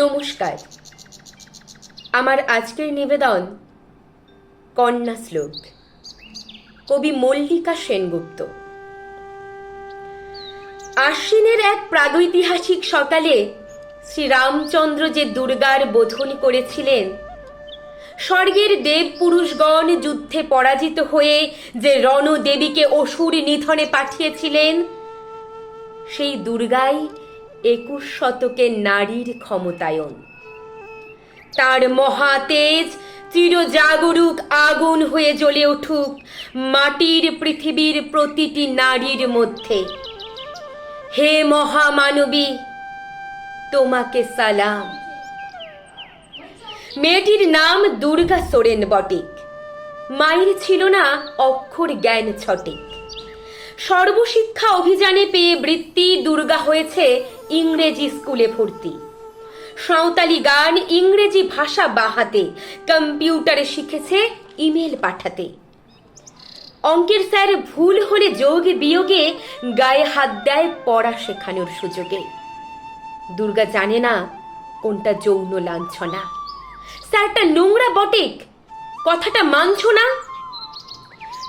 নমস্কার। আমার আজকের নিবেদন কন্যা শ্লোক। কবি মল্লিকা সেনগুপ্ত। আশ্বিনের এক প্রাগৈতিহাসিক সকালে শ্রীরামচন্দ্র যে দুর্গার বোধন করেছিলেন, স্বর্গের দেব পুরুষগণ যুদ্ধে পরাজিত হয়ে যে রণদেবীকে অসুর নিধনে পাঠিয়েছিলেন, সেই দুর্গাই একুশ শতকের নারীর ক্ষমতায়ন। তার মহাতেজ চিরজাগরুক আগুন হয়ে জ্বলে উঠুক মাটির পৃথিবীর প্রতিটি নারীর মধ্যে। হে মহামানবী, তোমাকে সালাম। মেয়েটির নাম দুর্গা সোরেন বটিক। মায়ের ছিল না অক্ষর জ্ঞান ছটিক। সর্বশিক্ষা অভিযানে পেয়ে বৃত্তি, দুর্গা হয়েছে ইংরেজি স্কুলে ভর্তি। সাঁওতালি গান, ইংরেজি ভাষা বাহাতে, কম্পিউটারে শিখেছে ইমেল পাঠাতে। অঙ্কের স্যার ভুল হলে যোগ বিয়োগে গায়ে হাত দেয় পড়া শেখানোর সুযোগে। দুর্গা জানে না কোনটা যৌন লাঞ্ছনা। স্যারটা নোংরা বটেক, কথাটা মানছো না?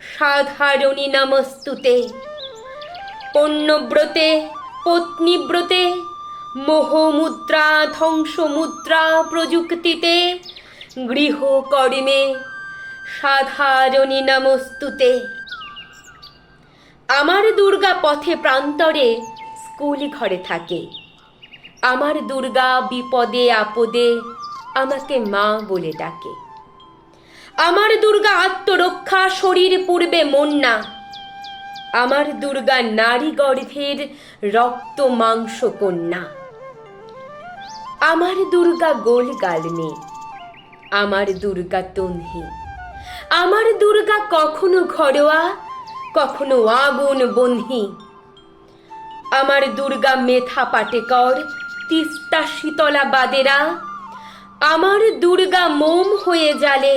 সাধারণী নমস্তুতে। পণ্যব্রতে, পত্নীব্রতে, মোহমুদ্রা, ধ্বংসমুদ্রা প্রযুক্তিতে, গৃহকর্মে সাধারণী নমস্তুতে। আমার দুর্গা পথে প্রান্তরে স্কুল ঘরে থাকে। আমার দুর্গা বিপদে, আপদে আমাকে মা বলে ডাকে। আমার দুর্গা আত্মরক্ষা শরীর পূর্বে মন না। আমার দুর্গা নারী গর্ভের রক্ত মাংস কন্যা। আমার দুর্গা গোল গাল মেয়ে আমার দুর্গা তন্হি। আমার দুর্গা কখনো ঘরোয়া, কখনো আগুন বন্ধি আমার দুর্গা মেথা পাটেকর তিস্তা শীতলা বাদেরা। আমার দুর্গা মোম হয়ে জালে